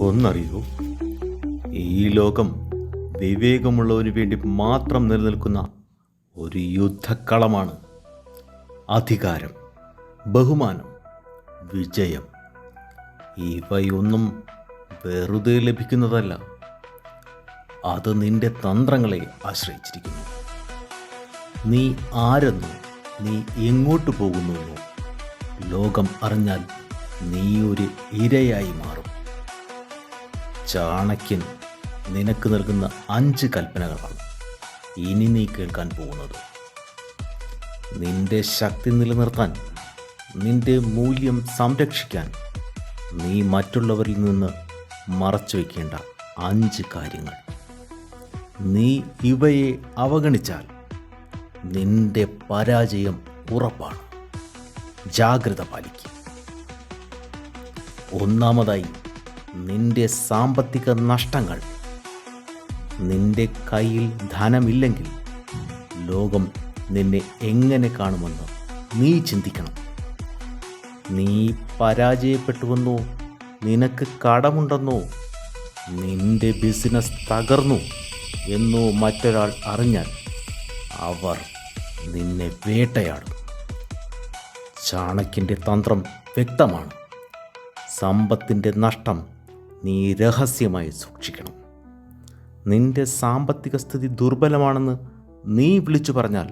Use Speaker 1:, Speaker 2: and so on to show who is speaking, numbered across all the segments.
Speaker 1: ഒന്നറിയൂ ഈ ലോകം വിവേകമുള്ളവന് വേണ്ടി മാത്രം നിലനിൽക്കുന്ന ഒരു യുദ്ധക്കളമാണ് അധികാരം ബഹുമാനം വിജയം. ഇവയൊന്നും വെറുതെ ലഭിക്കുന്നതല്ല അത് നിന്റെ തന്ത്രങ്ങളെ ആശ്രയിച്ചിരിക്കുന്നു. നീ ആരെന്നോ നീ എങ്ങോട്ട് പോകുന്നുവെന്നോ ലോകം അറിഞ്ഞാൽ നീ ഒരു ഇരയായി മാറും. ചാണക്യൻ നിനക്ക് നൽകുന്ന അഞ്ച് കൽപ്പനകളാണ് ഇനി നീ കേൾക്കാൻ പോകുന്നത്. നിന്റെ ശക്തി നിലനിർത്താൻ നിന്റെ മൂല്യം സംരക്ഷിക്കാൻ നീ മറ്റുള്ളവരിൽ നിന്ന് മറച്ചു വയ്ക്കേണ്ട അഞ്ച് കാര്യങ്ങൾ. നീ ഇവയെ അവഗണിച്ചാൽ നിന്റെ പരാജയം ഉറപ്പാണ്. ജാഗ്രത പാലിക്കുക ഒന്നാമതായി നിന്റെ സാമ്പത്തിക നഷ്ടങ്ങൾ നിന്റെ കയ്യിൽ ധനമില്ലെങ്കിൽ ലോകം നിന്നെ എങ്ങനെ കാണുമെന്ന് നീ ചിന്തിക്കണം. നീ പരാജയപ്പെട്ടുവെന്നോ നിനക്ക് കടമുണ്ടെന്നോ നിന്റെ ബിസിനസ് തകർന്നു എന്നോ മറ്റൊരാൾ അറിഞ്ഞാൽ അവർ നിന്നെ വേട്ടയാടും. ചാണക്കിന്റെ തന്ത്രം വ്യക്തമാണ്. സമ്പത്തിന്റെ നഷ്ടം നീ രഹസ്യമായി സൂക്ഷിക്കണം. നിന്റെ സാമ്പത്തിക സ്ഥിതി ദുർബലമാണെന്ന് നീ വിളിച്ചു പറഞ്ഞാൽ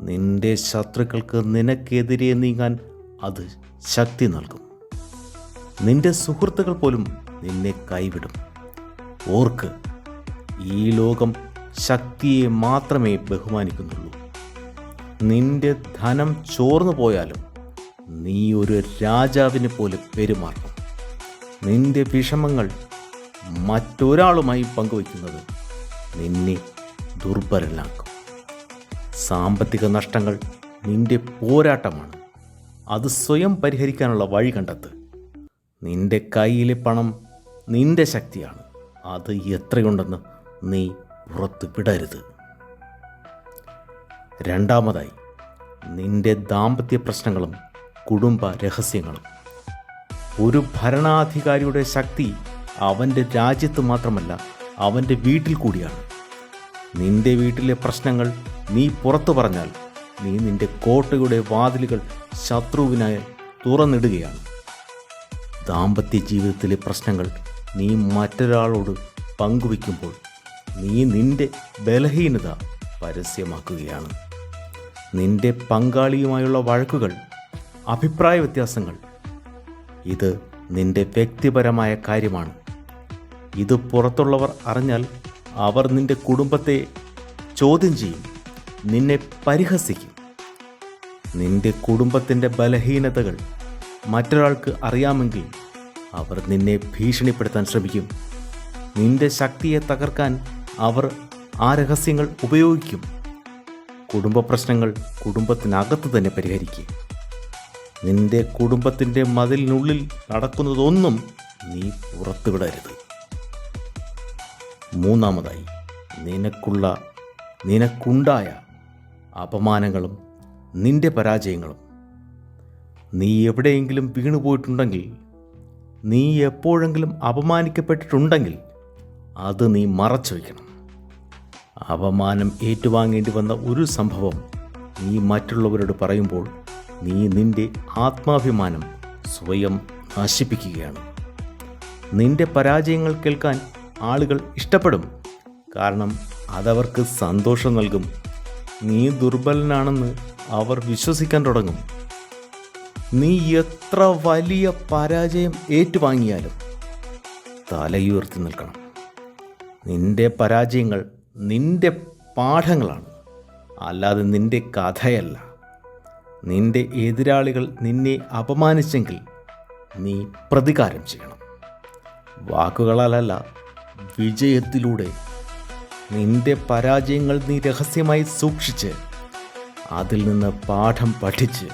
Speaker 1: നിന്റെ ശത്രുക്കൾക്ക് നിനക്കെതിരെ നീങ്ങാൻ അത് ശക്തി നൽകും. നിന്റെ സുഹൃത്തുക്കൾ പോലും നിന്നെ കൈവിടും. ഓർക്ക് ഈ ലോകം ശക്തിയെ മാത്രമേ ബഹുമാനിക്കുന്നുള്ളൂ. നിന്റെ ധനം ചോർന്നു പോയാലും നീ ഒരു രാജാവിനെ പോലെ പെരുമാറണം. നിന്റെ വിഷമങ്ങൾ മറ്റൊരാളുമായി പങ്കുവയ്ക്കുന്നത് നിന്നെ ദുർബലനാക്കും. സാമ്പത്തിക നഷ്ടങ്ങൾ നിന്റെ പോരാട്ടമാണ്. അത് സ്വയം പരിഹരിക്കാനുള്ള വഴി കണ്ടെത്ത്. നിന്റെ കയ്യിലെ പണം നിന്റെ ശക്തിയാണ്. അത് എത്രയുണ്ടെന്ന് നീ പുറത്ത് വിടരുത്. രണ്ടാമതായി നിന്റെ ദാമ്പത്യ പ്രശ്നങ്ങളും കുടുംബ രഹസ്യങ്ങളും ഒരു ഭരണാധികാരിയുടെ ശക്തി അവന്റെ രാജ്യത്ത് മാത്രമല്ല അവന്റെ വീട്ടിൽ കൂടിയാണ്. നിന്റെ വീട്ടിലെ പ്രശ്നങ്ങൾ നീ പുറത്തു പറഞ്ഞാൽ നീ നിന്റെ കോട്ടയുടെ വാതിലുകൾ ശത്രുവിനായി തുറന്നിടുകയാണ്. ദാമ്പത്യ ജീവിതത്തിലെ പ്രശ്നങ്ങൾ നീ മറ്റൊരാളോട് പങ്കുവയ്ക്കുമ്പോൾ നീ നിന്റെ ബലഹീനത പരസ്യമാക്കുകയാണ്. നിന്റെ പങ്കാളിയുമായുള്ള വഴക്കുകൾ അഭിപ്രായ വ്യത്യാസങ്ങൾ ഇത് നിന്റെ വ്യക്തിപരമായ കാര്യമാണ്. ഇത് പുറത്തുള്ളവർ അറിഞ്ഞാൽ അവർ നിന്റെ കുടുംബത്തെ ചോദ്യം ചെയ്യും. നിന്നെ പരിഹസിക്കും. നിന്റെ കുടുംബത്തിന്റെ ബലഹീനതകൾ മറ്റൊരാൾക്ക് അറിയാമെങ്കിൽ അവർ നിന്നെ ഭീഷണിപ്പെടുത്താൻ ശ്രമിക്കും. നിന്റെ ശക്തിയെ തകർക്കാൻ അവർ ആ രഹസ്യങ്ങൾ ഉപയോഗിക്കും. കുടുംബ പ്രശ്നങ്ങൾ കുടുംബത്തിനകത്ത് തന്നെ പരിഹരിക്കുക നിന്റെ കുടുംബത്തിന്റെ മതിലിനുള്ളിൽ നടക്കുന്നതൊന്നും നീ പുറത്തുവിടരുത്. മൂന്നാമതായി നിനക്കുള്ള നിനക്കുണ്ടായ അപമാനങ്ങളും നിന്റെ പരാജയങ്ങളും നീ എവിടെയെങ്കിലും വീണുപോയിട്ടുണ്ടെങ്കിൽ നീ എപ്പോഴെങ്കിലും അപമാനിക്കപ്പെട്ടിട്ടുണ്ടെങ്കിൽ അത് നീ മറച്ചു വയ്ക്കണം. അപമാനം ഏറ്റുവാങ്ങേണ്ടി വന്ന ഒരു സംഭവം നീ മറ്റുള്ളവരോട് പറയുമ്പോൾ നീ നിന്റെ ആത്മാഭിമാനം സ്വയം നശിപ്പിക്കുകയാണ്. നിന്റെ പരാജയങ്ങൾ കേൾക്കാൻ ആളുകൾ ഇഷ്ടപ്പെടും. കാരണം അതവർക്ക് സന്തോഷം നൽകും. നീ ദുർബലനാണെന്ന് അവർ വിശ്വസിക്കാൻ തുടങ്ങും. നീ എത്ര വലിയ പരാജയം ഏറ്റുവാങ്ങിയാലും തലയുയർത്തി നിൽക്കണം. നിന്റെ പരാജയങ്ങൾ നിന്റെ പാഠങ്ങളാണ്. അല്ലാതെ നിന്റെ കഥയല്ല. നിന്റെ എതിരാളികൾ നിന്നെ അപമാനിച്ചെങ്കിൽ നീ പ്രതികാരം ചെയ്യണം. വാക്കുകളാലല്ല വിജയത്തിലൂടെ നിന്റെ പരാജയങ്ങൾ നീ രഹസ്യമായി സൂക്ഷിച്ച് അതിൽ നിന്ന് പാഠം പഠിച്ച്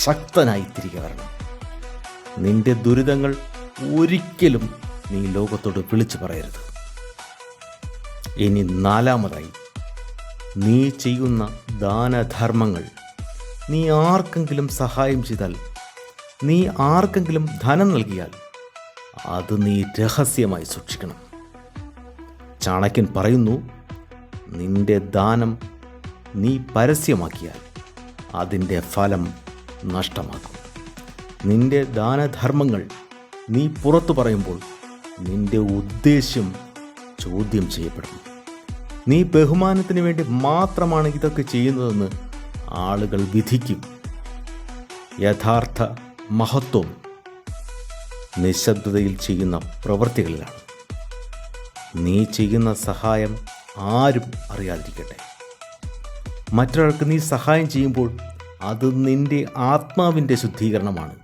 Speaker 1: ശക്തനായി തിരികെ വരണം. നിന്റെ ദുരിതങ്ങൾ ഒരിക്കലും നീ ലോകത്തോട് വിളിച്ചു പറയരുത്. ഇനി നാലാമതായി നീ ചെയ്യുന്ന ദാനധർമ്മങ്ങൾ നീ ആർക്കെങ്കിലും സഹായം ചെയ്താൽ നീ ആർക്കെങ്കിലും ധനം നൽകിയാൽ അത് നീ രഹസ്യമായി സൂക്ഷിക്കണം. ചാണക്യൻ പറയുന്നു നിന്റെ ദാനം നീ പരസ്യമാക്കിയാൽ അതിന്റെ ഫലം നഷ്ടമാക്കും നിന്റെ ദാനധർമ്മങ്ങൾ നീ പുറത്തു പറയുമ്പോൾ നിന്റെ ഉദ്ദേശ്യം ചോദ്യം ചെയ്യപ്പെടും. നീ ബഹുമാനത്തിന് വേണ്ടി മാത്രമാണ് ഇതൊക്കെ ചെയ്യുന്നതെന്ന് ആളുകൾ വിധിക്കും. യഥാർത്ഥ മഹത്വം നിശബ്ദതയിൽ ചെയ്യുന്ന പ്രവൃത്തികളിലാണ്. നീ ചെയ്യുന്ന സഹായം ആരും അറിയാതിരിക്കട്ടെ. മറ്റൊരാൾക്ക് നീ സഹായം ചെയ്യുമ്പോൾ അത് നിന്റെ ആത്മാവിന്റെ ശുദ്ധീകരണമാണ്.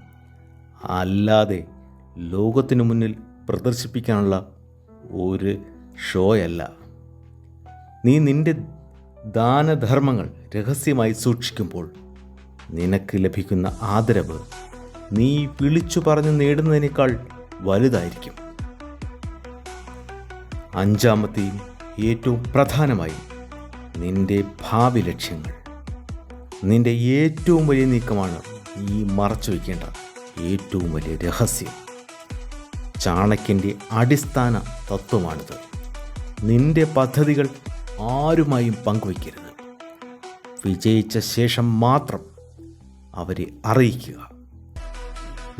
Speaker 1: അല്ലാതെ ലോകത്തിനു മുന്നിൽ പ്രദർശിപ്പിക്കാനുള്ള ഒരു ഷോയല്ല. നീ നിന്റെ ദാനധർമ്മങ്ങൾ രഹസ്യമായി സൂക്ഷിക്കുമ്പോൾ നിനക്ക് ലഭിക്കുന്ന ആദരവ് നീ വിളിച്ചു പറഞ്ഞ് നേടുന്നതിനേക്കാൾ വലുതായിരിക്കും. അഞ്ചാമത്തെയും ഏറ്റവും പ്രധാനമായി നിന്റെ ഭാവി ലക്ഷ്യങ്ങൾ. നിന്റെ ഏറ്റവും വലിയ നീക്കമാണ് ഈ മറച്ചു വയ്ക്കേണ്ട ഏറ്റവും വലിയ രഹസ്യം. ചാണക്യന്റെ അടിസ്ഥാന തത്വമാണിത്. നിന്റെ പദ്ധതികൾ ആരുമായും പങ്കുവയ്ക്കരുത്. വിജയിച്ച ശേഷം മാത്രം അവരെ അറിയിക്കുക.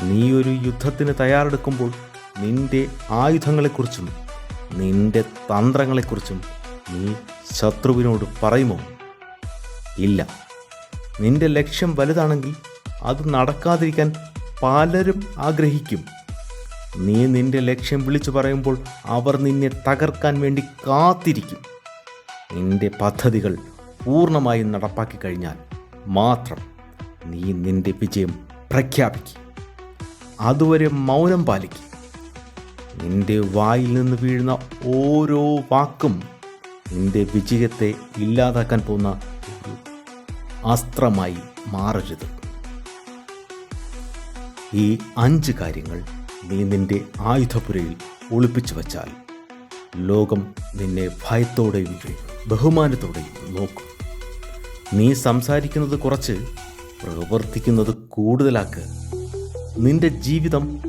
Speaker 1: നീ ഒരു യുദ്ധത്തിന് തയ്യാറെടുക്കുമ്പോൾ നിന്റെ ആയുധങ്ങളെക്കുറിച്ചും നിന്റെ തന്ത്രങ്ങളെക്കുറിച്ചും നീ ശത്രുവിനോട് പറയുമോ? ഇല്ല. നിന്റെ ലക്ഷ്യം വലുതാണെങ്കിൽ അത് നടക്കാതിരിക്കാൻ പലരും ആഗ്രഹിക്കും. നീ നിന്റെ ലക്ഷ്യം വിളിച്ചു പറയുമ്പോൾ അവർ നിന്നെ തകർക്കാൻ വേണ്ടി കാത്തിരിക്കും. നിന്റെ പദ്ധതികൾ പൂർണമായും നടപ്പാക്കി കഴിഞ്ഞാൽ മാത്രം നീ നിന്റെ വിജയം പ്രഖ്യാപിക്കും. അതുവരെ മൗനം പാലിക്കും. നിന്റെ വായിൽ നിന്ന് വീഴുന്ന ഓരോ വാക്കും നിന്റെ വിജയത്തെ ഇല്ലാതാക്കാൻ പോകുന്ന ഒരു അസ്ത്രമായി മാറരുത്. ഈ അഞ്ച് കാര്യങ്ങൾ നീ നിന്റെ ആയുധപുരയിൽ ഒളിപ്പിച്ചു വച്ചാൽ ലോകം നിന്നെ ഭയത്തോടെയും ബഹുമാനത്തോടെയും നോക്കും. നീ സംസാരിക്കുന്നത് കുറച്ച് പ്രവർത്തിക്കുന്നത് കൂടുതലാക്ക്. നിന്റെ ജീവിതം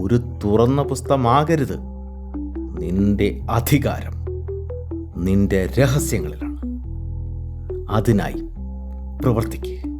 Speaker 1: ഒരു തുറന്ന പുസ്തകമാകരുത്. നിന്റെ അധികാരം നിന്റെ രഹസ്യങ്ങളിലാണ്. അതിനായി പ്രവർത്തിക്കുക